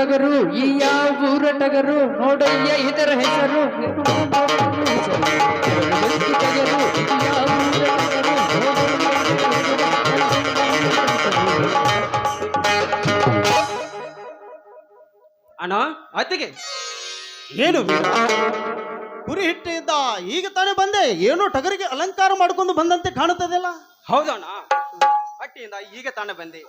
ಟಗರು ಈ ಯಾವ ಊರ ಟಗರು ನೋಡಯ್ಯ ಇದರ ಹೆಸರು. ಟಗರು. ಅಣ್ಣ ಅತ್ತಿಗೆ. ಏನು ವೀರ? ಕುರಿ ಹಿಟ್ಟಿದ್ದ ಈಗ ತಾನೇ ಬಂದೆ. ಏನೋ ಟಗರಿಗೆ ಅಲಂಕಾರ ಮಾಡ್ಕೊಂಡು ಬಂದಂತೆ ಕಾಣುತ್ತದಲ್ಲ ಹೌದಣ್ಣ ಹಟ್ಟಿಯಿಂದ ಈಗ ತಾನೇ ಬಂದೆ.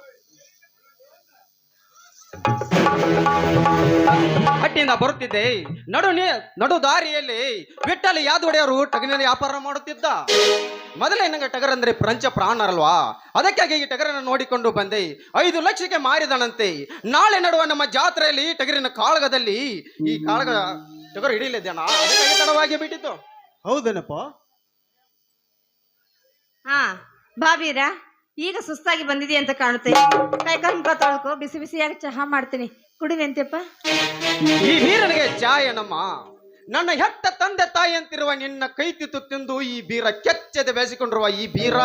ಹಟ್ಟಿಯಿಂದ ಬರುತ್ತಿದ್ದೆ. ನಡು ನೀ ನಡು ದಾರಿಯಲ್ಲಿ ಬಿಟ್ಟಲ್ಲಿ ಯಾದೊಡೆಯವರು ಟಗರಿನಲ್ಲಿ ವ್ಯಾಪಾರ ಮಾಡುತ್ತಿದ್ದ. ಮೊದಲೇ ನಂಗೆ ಟಗರ್ ಅಂದ್ರೆ ಪ್ರಂಚ ಪ್ರಾಣರಲ್ವಾ? ಅದಕ್ಕಾಗಿ ಈ ಟಗರನ್ನ ನೋಡಿಕೊಂಡು ಬಂದೆ. ಐದು ಲಕ್ಷಕ್ಕೆ ಮಾರಿದನಂತೆ. ನಾಳೆ ನಡುವ ನಮ್ಮ ಜಾತ್ರೆಯಲ್ಲಿ ಟಗರಿನ ಕಾಳಗದಲ್ಲಿ ಈ ಕಾಳಗ ಟಗರು ಹಿಡಿಯಲಿದ್ದೇನಾ ಅದಕ್ಕಾಗಿ ತಡವಾಗಿ ಬಿಟ್ಟಿತ್ತು ಹೌದೇನಪ್ಪ? ಹಾ ಬಾ ವೀರ ಈಗ ಸುಸ್ತಾಗಿ ಬಂದಿದೆ ಅಂತ ಕಾಣುತ್ತೆ. ಕೈಕಾಲು ಮುಖ ತೊಳ್ಕೊ ಬಿಸಿ ಬಿಸಿಯಾಗಿ ಚಹಾ ಮಾಡ್ತೀನಿ. ಕುಡಿವೆಂತೆಪ್ಪ ಈ ಬೀರನಿಗೆ ಚಾಯನಮ್ಮ ನನ್ನ ಹೆತ್ತ ತಂದೆ ತಾಯಿ ಅಂತಿರುವ ನಿನ್ನ ಕೈ ತಿತ್ತು ತಿಂದು ಈ ಬೀರ ಕೆಚ್ಚದೆ ಬೆಳೆಸಿಕೊಂಡಿರುವ ಈ ಬೀರ?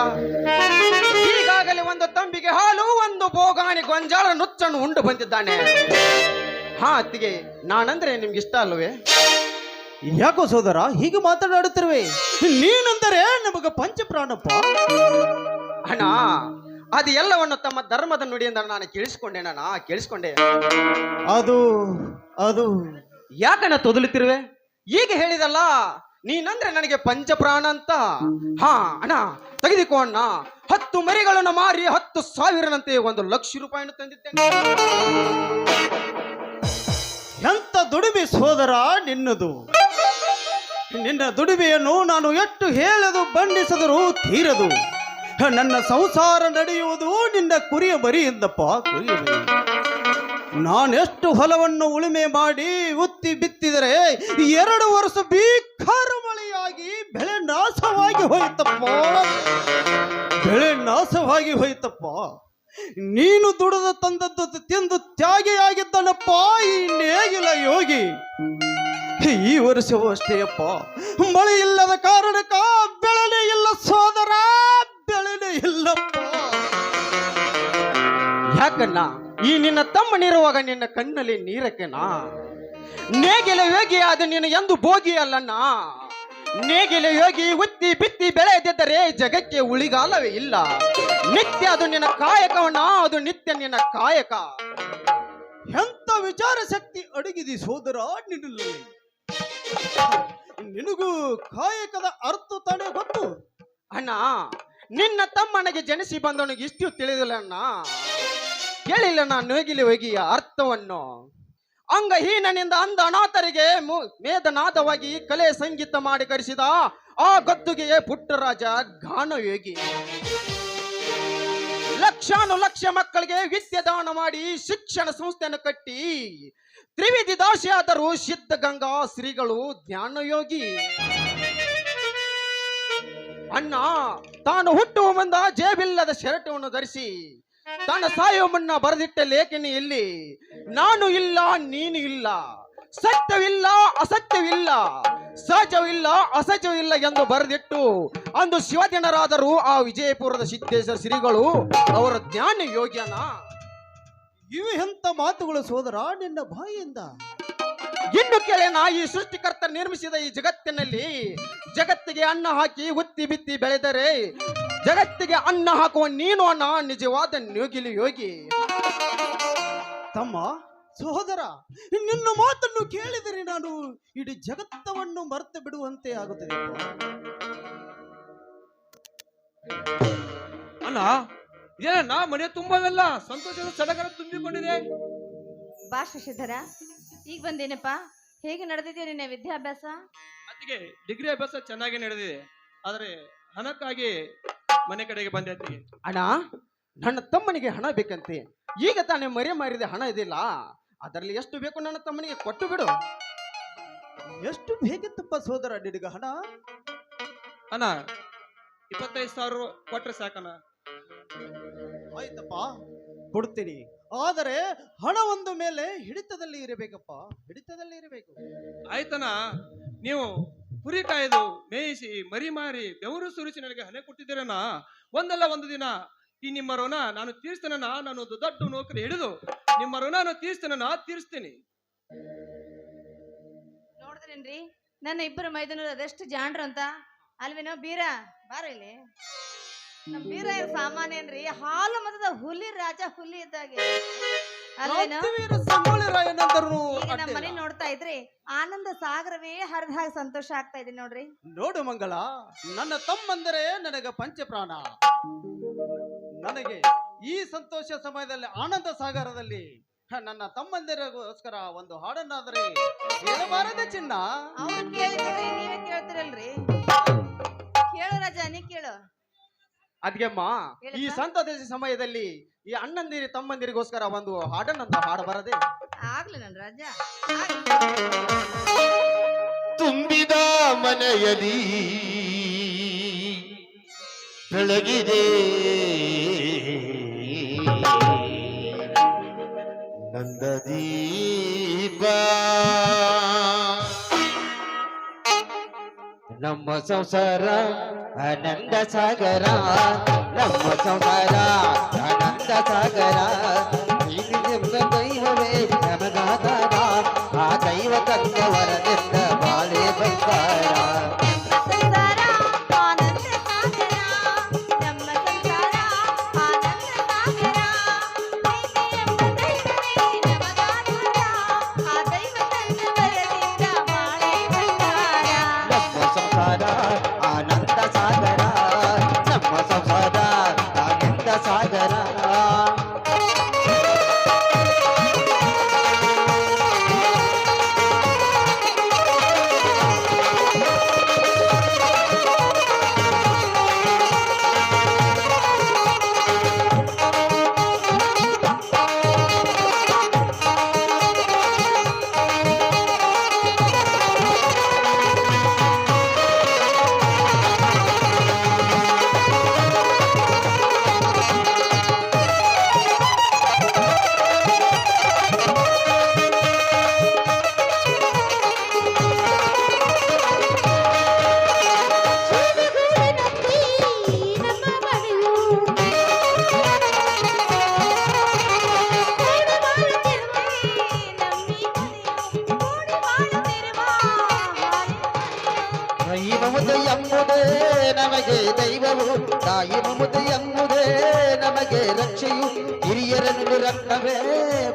ಈಗಾಗಲೇ ಒಂದು ತಂಬಿಗೆ ಹಾಲು ಒಂದು ಬೋಗಾಣಿ ಗೊಂಜಾಳ ನುಚ್ಚನ್ನು ಉಂಡು ಬಂದಿದ್ದಾನೆ. ಹಾ ಅತ್ತಿಗೆ ನಾನಂದ್ರೆ ನಿಮ್ಗೆ ಇಷ್ಟ ಅಲ್ವೇ? ಯಾಕೋ ಸೋದರ ಹೀಗೆ ಮಾತನಾಡುತ್ತಿರುವೆ ನೀನಂದರೆ ನಮಗ ಪಂಚಪ್ರಾಣಪ್ಪ. ಅಣ್ಣ ಅದು ಎಲ್ಲವನ್ನು ತಮ್ಮ ಧರ್ಮದ ನುಡಿಯಿಂದ ನಾನು ಕೇಳಿಸ್ಕೊಂಡೇನಣ್ಣ ಕೇಳಿಸ್ಕೊಂಡೆ. ಅದು ಅದು. ಯಾಕಣ್ಣ ತೊದಲುತ್ತಿರುವೆ ಈಗ ಹೇಳಿದಲ್ಲ ನೀನಂದ್ರೆ ನನಗೆ ಪಂಚಪ್ರಾಣ ಅಂತ. ಹಾ ಅಣ್ಣ ತೆಗೆದುಕೋ ಅಣ್ಣ. ಹತ್ತು ಮರಿಗಳನ್ನು ಮಾರಿ ಹತ್ತು ಸಾವಿರನಂತೆ ಒಂದು ಲಕ್ಷ ರೂಪಾಯಿಯನ್ನು ತಂದಿದ್ದೇನೆ. ಎಂತ ದುಡಿಮೆ ಸೋದರ ನಿನ್ನದು? ನಿನ್ನ ದುಡಿಮೆಯನ್ನು ನಾನು ಎಷ್ಟು ಹೇಳದು ಬಣ್ಣಿಸಿದರೂ ತೀರದು? ನನ್ನ ಸಂಸಾರ ನಡೆಯುವುದು ನಿನ್ನ ಕುರಿಯ ಬರಿಯಿಂದಪ್ಪ. ಕುರಿಯ ಬರಿ. ನಾನೆಷ್ಟು ಹೊಲವನ್ನು ಉಳುಮೆ ಮಾಡಿ ಉತ್ತಿ ಬಿತ್ತಿದರೆ ಎರಡು ವರ್ಷ ಭೀಕರ ಮಳೆಯಾಗಿ ಬೆಳೆ ನಾಶವಾಗಿ ಹೋಯ್ತಪ್ಪ. ಬೆಳೆ ನಾಶವಾಗಿ ಹೋಯ್ತಪ್ಪ. ನೀನು ದುಡಿದ ತಂದದ್ದು ತಿಂದು ತ್ಯಾಗಿಯಾಗಿದ್ದನಪ್ಪ, ಈ ನೇಗಿಲ ಯೋಗಿ. ಈ ವರ್ಷವೂ ಅಷ್ಟೇ ಅಪ್ಪ. ಮಳೆ ಇಲ್ಲದ ಕಾರಣಕ್ಕ ಬೆಳೆನೇ ಇಲ್ಲ ಸೋದರ. ಬೆಳೆನೇ ಇಲ್ಲಪ್ಪ. ಯಾಕಣ್ಣ, ಈ ನಿನ್ನ ತಮ್ಮನಿರುವಾಗ ನಿನ್ನ ಕಣ್ಣಲ್ಲಿ ನೀರಕ್ಕೆನಾ ನೇಗಿಲೆ ಯೋಗಿ ಅದು ನೀನು ಎಂದು ಭೋಗಿ ಅಲ್ಲಣ್ಣ. ನೇಗಿಲೆ ಯೋಗಿ ಉತ್ತಿ ಬಿತ್ತಿ ಬೆಳೆದಿದ್ದರೆ ಜಗಕ್ಕೆ ಉಳಿಗಾಲವೇ ಇಲ್ಲ. ನಿತ್ಯ ಅದು ನಿನ್ನ ಕಾಯಕವಣ್ಣ, ಅದು ನಿತ್ಯ ನಿನ್ನ ಕಾಯಕ. ಎಂತ ವಿಚಾರ ಶಕ್ತಿ ಅಡಗಿದಿ ಸೋದರ ನಿನ್ನಲ್ಲಿ? ನಿನಗೂ ಕಾಯಕದ ಅರ್ಥ ತಾನೇ ಗೊತ್ತು? ಅಣ್ಣ ನಿನ್ನ ತಮ್ಮನಿಗೆ ಜನಿಸಿ ಬಂದವನಿಗೆ ಇಷ್ಟು ತಿಳಿದಿಲ್ಲಣ್ಣ. ಕೇಳಿಲ್ಲ ನಾನು ನೇಗಿಲಿ ಹೋಗಿಯ ಅರ್ಥವನ್ನು. ಅಂಗಹೀನನಿಂದ ಅಂದ ಅನಾಥರಿಗೆ ಮೇದನಾದವಾಗಿ ಕಲೆ ಸಂಗೀತ ಮಾಡಿ ಕರೆಸಿದ ಆ ಗದ್ದುಗೆಯೇ ಪುಟ್ಟರಾಜ ಗಾನಯೋಗಿ ಲಕ್ಷಾನು ಲಕ್ಷ ಮಕ್ಕಳಿಗೆ ವಿದ್ಯೆ ದಾನ ಮಾಡಿ ಶಿಕ್ಷಣ ಸಂಸ್ಥೆಯನ್ನು ಕಟ್ಟಿ ತ್ರಿವಿಧಿ ದಾಸಿಯಾದರು ಸಿದ್ಧಗಂಗಾ ಶ್ರೀಗಳು ಜ್ಞಾನಯೋಗಿ. ಅಣ್ಣ, ತಾನು ಹುಟ್ಟುವ ಮುಂದ ಜೇಬಿಲ್ಲದ ಶರಟವನ್ನು ಧರಿಸಿ ತನ್ನ ಸಾಯುವ ಮುನ್ನ ಬರೆದಿಟ್ಟ ಲೇಖನಿ ಇಲ್ಲಿ, ನಾನು ಇಲ್ಲ, ನೀನು ಇಲ್ಲ, ಸತ್ಯವಿಲ್ಲ, ಅಸತ್ಯವಿಲ್ಲ, ಸಹಜವಿಲ್ಲ, ಅಸಹಜವಿಲ್ಲ ಎಂದು ಬರೆದಿಟ್ಟು, ಅಂದು ಶಿವಜನರಾದರೂ ಆ ವಿಜಯಪುರದ ಸಿದ್ದೇಶ್ವರ ಶ್ರೀಗಳು ಅವರ ಜ್ಞಾನ ಯೋಗ್ಯನ? ಇವು ಮಾತುಗಳು ಸೋದರ ನಿನ್ನ ಬಾಯಿಯಿಂದ ಇನ್ನು ನಾ ಈ ಸೃಷ್ಟಿಕರ್ತ ನಿರ್ಮಿಸಿದ ಈ ಜಗತ್ತಿನಲ್ಲಿ ಜಗತ್ತಿಗೆ ಅನ್ನ ಹಾಕಿ ಉತ್ತಿ ಬಿತ್ತಿ ಬೆಳೆದರೆ ಜಗತ್ತಿಗೆ ಅನ್ನ ಹಾಕುವ ನೀನು ಅನ್ನ ನಿಜವಾದ ನ್ಯೋಗಿಲಿ ಯೋಗಿ. ತಮ್ಮ ಸಹೋದರ ನಿನ್ನ ಮಾತನ್ನು ಕೇಳಿದರೆ ನಾನು ಇಡೀ ಜಗತ್ತವನ್ನು ಮರೆತು ಬಿಡುವಂತೆ ಆಗುತ್ತದೆ. ಅಲ್ಲ ಏನ ಮನೆ ತುಂಬವೆಲ್ಲ ಸಂತೋಷದ ಸಡಗರ ತುಂಬಿಕೊಂಡಿದೆ. ಬಾ ಶಶಿಧರ. ಈಗ ಬಂದೇನಪ್ಪ? ಹೇಗೆ ನಡೆದಿದೆಯೋ ನಿನ್ನ ವಿದ್ಯಾಭ್ಯಾಸ? ಅತ್ತಿಗೆ ಡಿಗ್ರಿ ಅಭ್ಯಾಸ ಚೆನ್ನಾಗಿ ನಡೆದಿದೆ. ಆದರೆ ಹಣಕ್ಕಾಗಿ ಮನೆ ಕಡೆಗೆ ಬಂದೆ ಅತ್ತಿಗೆ. ಅಣ್ಣ ನನ್ನ ತಮ್ಮನಿಗೆ ಹಣ ಬೇಕಂತೆ. ಈಗ ತಾನೇ ಮರೆ ಮಾರಿದ ಹಣ ಇದಿಲ್ಲ. ಅದರಲ್ಲಿ ಎಷ್ಟು ಬೇಕು ನನ್ನ ತಮ್ಮನಿಗೆ ಕೊಟ್ಟು ಬಿಡು. ಎಷ್ಟು ಬೇಕಿತ್ತಪ್ಪ ಸೋದರ ನಿನಗ ಹಣ? ಅಣ್ಣ ಇಪ್ಪತ್ತೈದು ಸಾವಿರ ಕೊಟ್ರೆ ಸಾಕಣ್ಣ. ಆಯ್ತಪ್ಪ ಕೊಡ್ತೀನಿ. ಆದರೆ ಹಣ ಒಂದು ಮೇಲೆ ಹಿಡಿತದಲ್ಲಿ ಇರಬೇಕಪ್ಪ ಹಿಡಿತದಲ್ಲಿ ಇರಬೇಕು. ಆಯ್ತನಾ? ನೀವು ಕುರಿ ಕಾಯ್ದು ಮೇಯಿಸಿ ಮರಿ ಮಾರಿ ಬೆವರು ಸುರಿಸಿ ನನಗೆ ಹಣೆ ಕೊಟ್ಟಿದ್ದೀರನ? ಒಂದಲ್ಲ ಒಂದು ದಿನ. ಈ ನಿಮ್ಮ ಋಣ ನಾನು ತೀರ್ಸ್ತೇನನಾ ನಾನು ಒಂದು ದೊಡ್ಡ ನೌಕರಿ ಹಿಡಿದು ನಿಮ್ಮ ಋಣ ನಾನು ತೀರಿಸ್ತೇನೆ ನಾ ತೀರಿಸ್ತೀನಿ. ನೋಡಿದ್ರೇನ್ರಿ ನನ್ನ ಇಬ್ಬರು ಮೈದನರು ಅದೆಷ್ಟು ಜಾಣ್ರು ಅಂತ? ಅಲ್ವೇನೋ ಬೀರ? ಬಾರ ಇಲ್ಲಿ. ನಮ್ ವೀರ ಏನ್ ಸಾಮಾನ್ಯ ಏನ್ರಿ? ಹಾಲು ಮತದ ಹುಲಿ ರಾಜ ಹುಲಿ ಇದ್ದಾಗೆ. ಈಗ ನಮ್ಮ ಮನೆ ನೋಡ್ತಾ ಇದ್ರಿ. ಆನಂದ ಸಾಗರವೇ ಹರಿದ ಹಾಗೆ ಸಂತೋಷ ಆಗ್ತಾ ಇದೆ ನೋಡ್ರಿ. ನೋಡು ಮಂಗಳ ನನ್ನ ತಮ್ಮಂದರೆ ನನಗೆ ಪಂಚಪ್ರಾಣ. ನನಗೆ ಈ ಸಂತೋಷ ಸಮಯದಲ್ಲಿ ಆನಂದ ಸಾಗರದಲ್ಲಿ ಹ, ನನ್ನ ತಮ್ಮಂದಿರಗೋಸ್ಕರ ಒಂದು ಹಾಡನ್ನಾದರೆ ಹೇಳಬಾರದೆ ಚಿನ್ನ? ಅವ್ರು ಕೇಳಿದ್ರೆ ನೀವೇ ಕೇಳ್ತಿರಲ್ರಿ. ಕೇಳು ರಾಜ ನೀ ಕೇಳು. ಅದ್ಗೆಮ್ಮ ಈ ಸಂತತಿ ಸಮಯದಲ್ಲಿ ಈ ಅಣ್ಣಂದಿರಿ ತಮ್ಮಂದಿರಿಗೋಸ್ಕರ ಒಂದು ಹಾಡನ್ನಂತ ಹಾಡಬಾರದೆ ಆಗ್ಲಿ ನನ್ ರಾಜ. ತುಂಬಿದ ಮನೆಯಲ್ಲಿ ಬೆಳಗಿದೆ. ನಂದ ದೀಪ ನಮ್ಮ ಸಂಸಾರ ಆನಂದ ಸಾಗರ ನಮ್ಮ ಸಂಸಾರ ಆನಂದ ಸಾಗರ ಇದು ನಿಮ್ಮ ದೈವವೇ ನಮಗಾದಾರ ಆ ದೈವ ತಂದವರದಿಂದ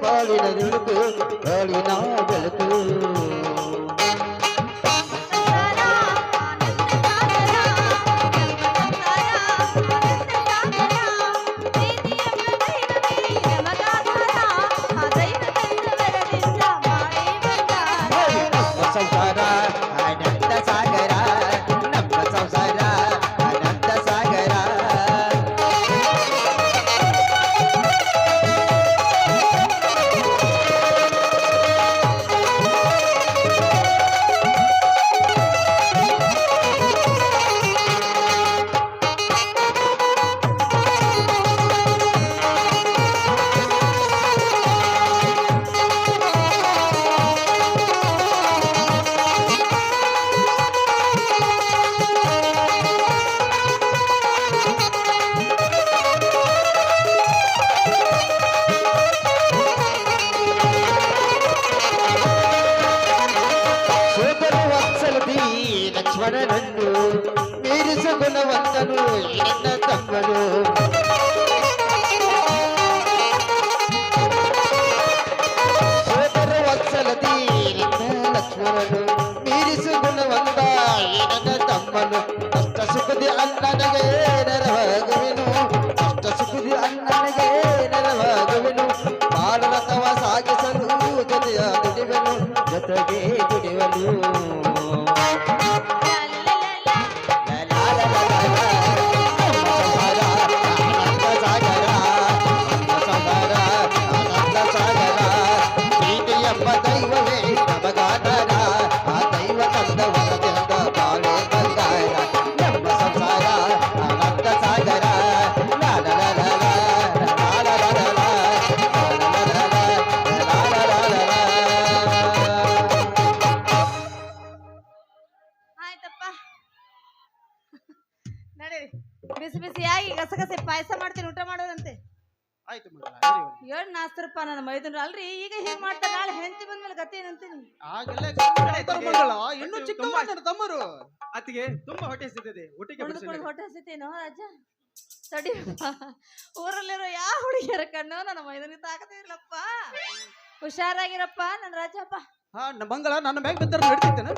ಬಾಳಿನ ಬೆಳಕು ಬಾಳಿನ ಬೆಳಕು ನಮ್ಮ ಸಂಸಾರ ಆನಂದ ಸಾಗರ Isso, ನನ್ನ ಮೈದನ್ ಅಲ್ರಿ ಈಗ ಹಿಂಗ್ ಮಾಡ್ತಾ ನಾಳೆ ಹೆಂಡತಿ ಬಂದ್ಮೇಲೆ ಗತಿ ಏನಂತೀನಿ? ಆಗಲೇ ತಮ್ಮರಲ್ಲ ಇನ್ನು ಚಿಕ್ಕ ಮಾಡ್ತಾರೆ ತಮ್ಮರು. ಅತ್ತಿಗೆ ತುಂಬಾ ಹೊಟ್ಟೆ ಸಿಗ್ತದೆ ಹೊಟ್ಟೆಗೆ ಹೊಡೆದುಕೊಂಡು ಹೊಟ್ಟೆ ಸಿಗ್ತೇನೋ ರಾಜ? ತಡಿ ಊರಲ್ಲಿರೋ ಯಾವ ಹುಡುಗಿಯರ ಕಣ್ಣು ನನ್ನ ಮೈದನಿ ತಾಕದಿರ್ಲಪ್ಪ ಹುಷಾರಾಗಿರಪ್ಪ ನನ್ನ ರಾಜಪ್ಪ. ಹಾ ಮಂಗಳ ನನ್ನ ಮ್ಯಾಗ ಬಿದ್ದರೆ ನಡೀತಿದ್ದೇನೆ